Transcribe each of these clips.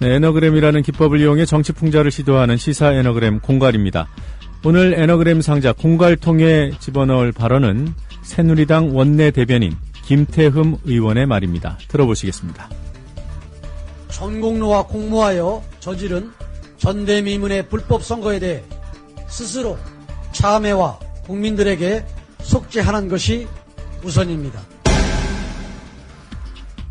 네, 에너그램이라는 기법을 이용해 정치 풍자를 시도하는 시사 에너그램 공갈입니다. 오늘 에너그램 상자 공갈통에 집어넣을 발언은 새누리당 원내 대변인 김태흠 의원의 말입니다. 들어보시겠습니다. 전공로와 공모하여 저지른 전대미문의 불법 선거에 대해 스스로 참회와 국민들에게 속죄하는 것이 우선입니다.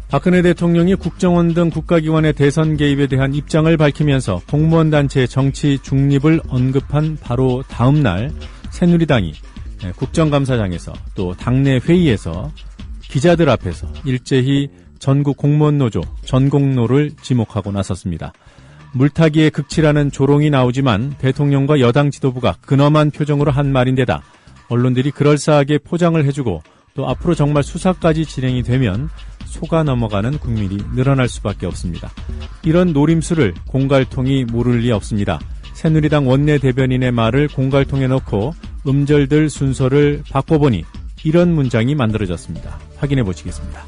박근혜 대통령이 국정원 등 국가기관의 대선 개입에 대한 입장을 밝히면서 공무원 단체의 정치 중립을 언급한 바로 다음 날 새누리당이 국정감사장에서 또 당내 회의에서 기자들 앞에서 일제히 전국 공무원 노조 전공로를 지목하고 나섰습니다. 물타기에 극치라는 조롱이 나오지만 대통령과 여당 지도부가 근엄한 표정으로 한 말인데다 언론들이 그럴싸하게 포장을 해주고 또 앞으로 정말 수사까지 진행이 되면 속아 넘어가는 국민이 늘어날 수밖에 없습니다. 이런 노림수를 공갈통이 모를 리 없습니다. 새누리당 원내 대변인의 말을 공갈통에 넣고 음절들 순서를 바꿔보니 이런 문장이 만들어졌습니다. 확인해 보시겠습니다.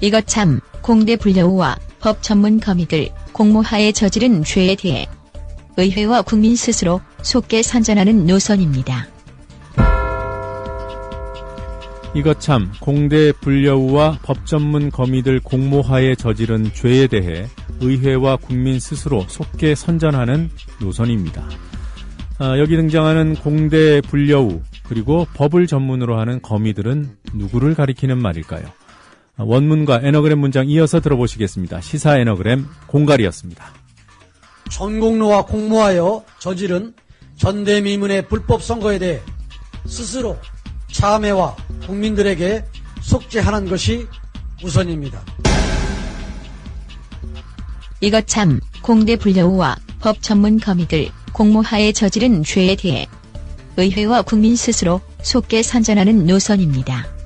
이것 참 공대 불려우와 법 전문 거미들 공모하에 저지른 죄에 대해 의회와 국민 스스로 속게 선전하는 노선입니다. 이것 참 공대 불려우와 법 전문 거미들 공모하에 저지른 죄에 대해 의회와 국민 스스로 속게 선전하는 노선입니다. 아, 여기 등장하는 공대 불려우 그리고 법을 전문으로 하는 거미들은 누구를 가리키는 말일까요? 아, 원문과 에너그램 문장 이어서 들어보시겠습니다. 시사 에너그램 공갈이었습니다. 전공로와 공모하여 저지른 전대미문의 불법 선거에 대해 스스로 참회와 국민들에게 속죄하는 것이 우선입니다. 이것 참 공대 불려우와 법 전문 거미들 공모하에 저지른 죄에 대해 의회와 국민 스스로 속게 선전하는 노선입니다.